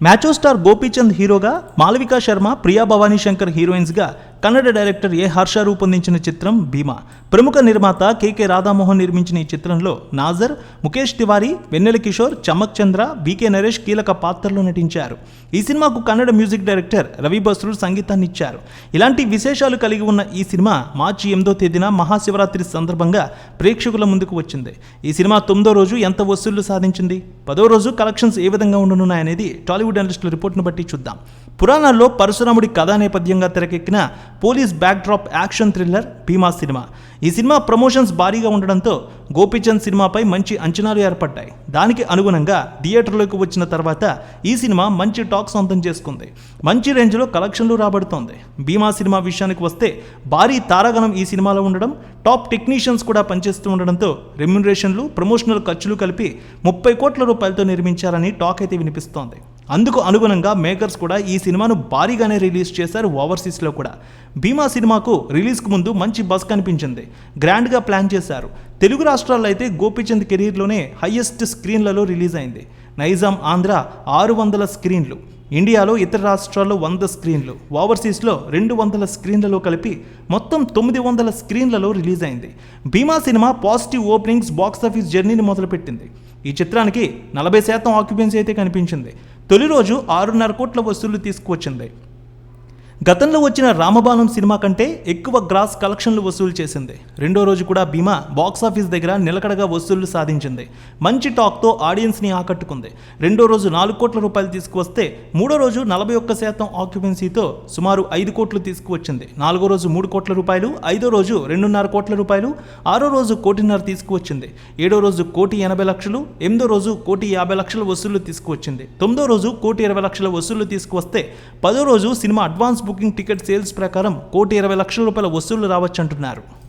మ్యాచో star Gopichand హీరోగా మాలవికా శర్మ ప్రియా భవానీ శంకర్ హీరోయిన్స్గా Kannada director A Harsha రూపొందించిన చిత్రం భీమా. ప్రముఖ నిర్మాత కెకె రాధామోహన్ నిర్మించిన ఈ చిత్రంలో నాజర్ ముఖేష్ తివారీ వెన్నెల కిషోర్ చమక్ చంద్ర వికే నరేష్ కీలక పాత్రలో నటించారు. ఈ సినిమాకు కన్నడ మ్యూజిక్ డైరెక్టర్ రవి బస్రూర్ సంగీతాన్ని ఇచ్చారు. ఇలాంటి విశేషాలు కలిగి ఉన్న ఈ సినిమా మార్చి ఎనిమిదో తేదీన మహాశివరాత్రి సందర్భంగా ప్రేక్షకుల ముందుకు వచ్చింది. ఈ సినిమా తొమ్మిదో రోజు ఎంత వసూళ్ళు సాధించింది? పదో రోజు కలెక్షన్స్ ఏ విధంగా ఉండనున్నాయనేది టాలీవుడ్ అనలిస్టుల రిపోర్ట్ను బట్టి చూద్దాం. పురాణాల్లో పరశురాముడి కథా నేపథ్యంగా తెరకెక్కిన police backdrop action thriller Bhimaa cinema. ఈ సినిమా ప్రమోషన్స్ భారీగా ఉండడంతో గోపీచంద్ సినిమాపై మంచి అంచనాలు ఏర్పడ్డాయి. దానికి అనుగుణంగా థియేటర్లోకి వచ్చిన తర్వాత ఈ సినిమా మంచి టాక్ సొంతం చేసుకుంది. మంచి రేంజ్లో కలెక్షన్లు రాబడుతోంది. భీమా సినిమా విషయానికి వస్తే భారీ తారాగణం ఈ సినిమాలో ఉండడం టాప్ టెక్నీషియన్స్ కూడా పనిచేస్తూ ఉండడంతో రెమ్యునరేషన్లు ప్రమోషనల్ ఖర్చులు కలిపి ముప్పై కోట్ల రూపాయలతో నిర్మించారని టాక్ అయితే వినిపిస్తోంది. అందుకు అనుగుణంగా మేకర్స్ కూడా ఈ సినిమాను భారీగానే రిలీజ్ చేశారు ఓవర్సీస్లో కూడా. భీమా సినిమాకు రిలీజ్కు ముందు మంచి బస్ కనిపించింది. గ్రాండ్గా ప్లాన్ చేశారు. తెలుగు రాష్ట్రాల్లో అయితే గోపీచంద్ కెరీర్లోనే హయ్యెస్ట్ స్క్రీన్లలో రిలీజ్ అయింది. నైజాం ఆంధ్ర ఆరు వందల స్క్రీన్లు. ఇండియాలో ఇతర రాష్ట్రాల్లో వంద స్క్రీన్లు. ఓవర్సీస్లో రెండు వందల స్క్రీన్లలో కలిపి మొత్తం తొమ్మిది వందల స్క్రీన్లలో రిలీజ్ అయింది. భీమా సినిమా పాజిటివ్ ఓపెనింగ్స్ బాక్సాఫీస్ జర్నీని మొదలుపెట్టింది. ఈ చిత్రానికి నలభై శాతం ఆక్యుపెన్సీ అయితే కనిపించింది. తొలి రోజు ఆరున్నర కోట్ల వసూళ్ళు తీసుకువచ్చింది. గతంలో వచ్చిన రామబాణం సినిమా కంటే ఎక్కువ గ్రాస్ కలెక్షన్లు వసూలు చేసింది. రెండో రోజు కూడా భీమా బాక్సాఫీస్ దగ్గర నిలకడగా వసూళ్ళు సాధించింది. మంచి టాక్తో ఆడియన్స్ని ఆకట్టుకుంది. రెండో రోజు నాలుగు కోట్ల రూపాయలు తీసుకువస్తే మూడో రోజు నలభై ఒక్క శాతం ఆక్యుపెన్సీతో సుమారు ఐదు కోట్లు తీసుకువచ్చింది. నాలుగో రోజు మూడు కోట్ల రూపాయలు ఐదో రోజు రెండున్నర కోట్ల రూపాయలు ఆరో రోజు కోటిన్నర తీసుకువచ్చింది. ఏడో రోజు కోటి ఎనభై లక్షలు ఎనిమిదో రోజు కోటి యాభై లక్షల వసూళ్ళు తీసుకువచ్చింది. తొమ్మిదో రోజు కోటి ఇరవై లక్షల వసూళ్ళు తీసుకువస్తే పదో రోజు సినిమా అడ్వాన్స్ బుకింగ్ టికెట్ సేల్స్ ప్రకారం కోటి ఇరవై లక్షల రూపాయల వసూళ్ళు రావచ్చంటున్నారు.